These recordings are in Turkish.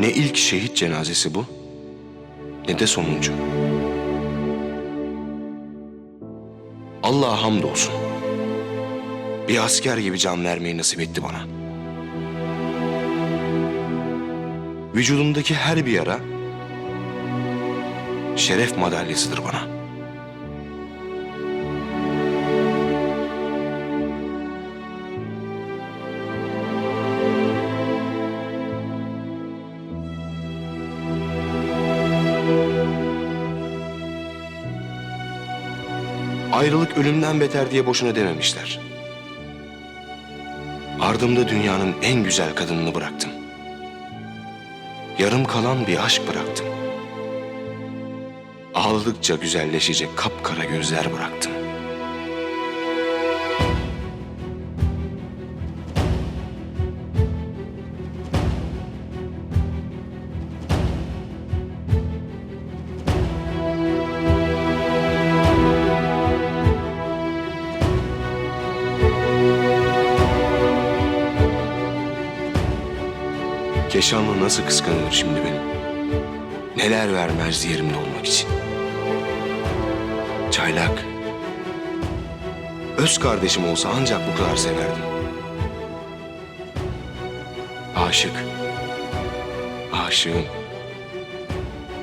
Ne ilk şehit cenazesi bu, ne de sonuncu. Allah'a hamdolsun. Bir asker gibi can vermeyi nasip etti bana. Vücudumdaki her bir yara şeref madalyasıdır bana. Ayrılık ölümden beter diye boşuna dememişler. Ardımda dünyanın en güzel kadınını bıraktım. Yarım kalan bir aşk bıraktım. Ağladıkça güzelleşecek kapkara gözler bıraktım. Keşanlı nasıl kıskanılır şimdi benim? Neler vermez yerimde olmak için. Çaylak. Öz kardeşim olsa ancak bu kadar severdim. Aşık. Aşığım.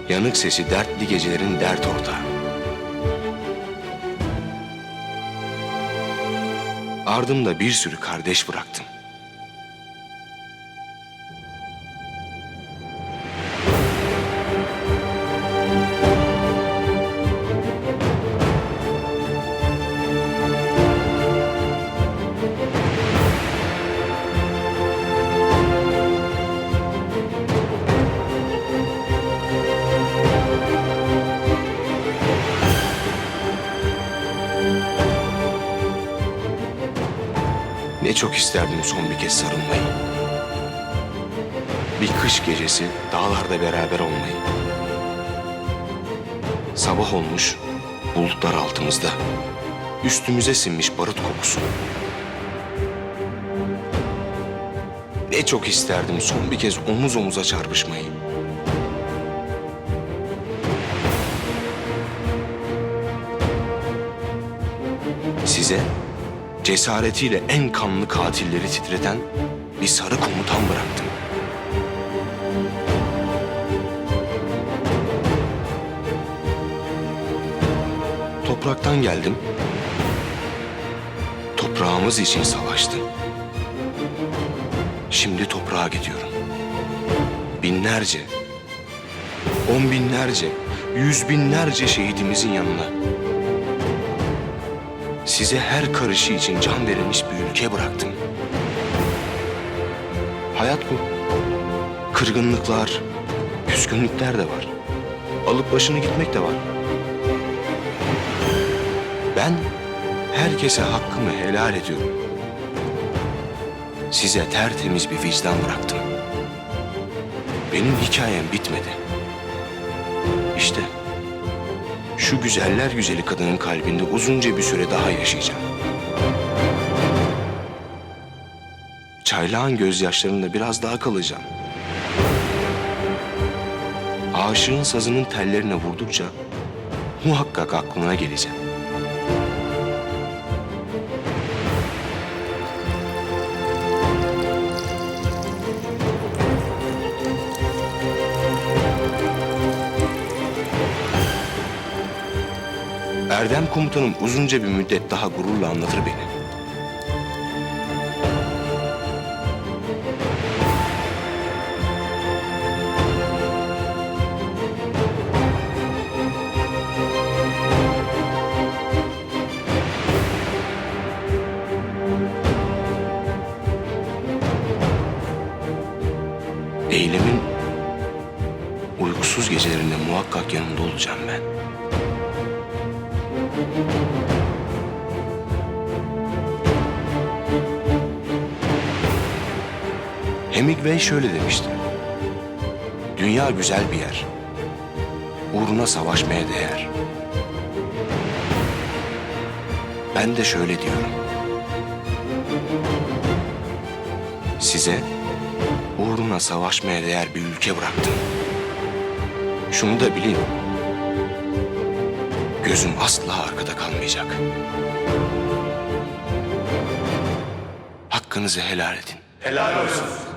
Yanık sesi dertli gecelerin dert ortağı. Ardımda bir sürü kardeş bıraktım. Ne çok isterdim son bir kez sarılmayı. Bir kış gecesi dağlarda beraber olmayı. Sabah olmuş, bulutlar altımızda. Üstümüze sinmiş barut kokusu. Ne çok isterdim son bir kez omuz omuza çarpışmayı. Size cesaretiyle en kanlı katilleri titreten bir sarı komutan bıraktım. Topraktan geldim. Toprağımız için savaştım. Şimdi toprağa gidiyorum. Binlerce, on binlerce, yüz binlerce şehidimizin yanına. Size her karışı için can verilmiş bir ülke bıraktım. Hayat bu. Kırgınlıklar, küskünlükler de var. Alıp başını gitmek de var. Ben herkese hakkımı helal ediyorum. Size tertemiz bir vicdan bıraktım. Benim hikayem bitmedi. İşte şu güzeller güzeli kadının kalbinde uzunca bir süre daha yaşayacağım. Çaylağın gözyaşlarında biraz daha kalacağım. Aşığın sazının tellerine vurdukça muhakkak aklına geleceğim. Erdem komutanım uzunca bir müddet daha gururla anlatır beni. Eylemin uykusuz gecelerinde muhakkak yanında olacağım ben. Hemingway şöyle demişti. Dünya güzel bir yer. Uğruna savaşmaya değer. Ben de şöyle diyorum. Size Uğruna savaşmaya değer bir ülke bıraktım. Şunu da bilin. Gözüm asla arkada kalmayacak. Hakkınızı helal edin. Helal olsun.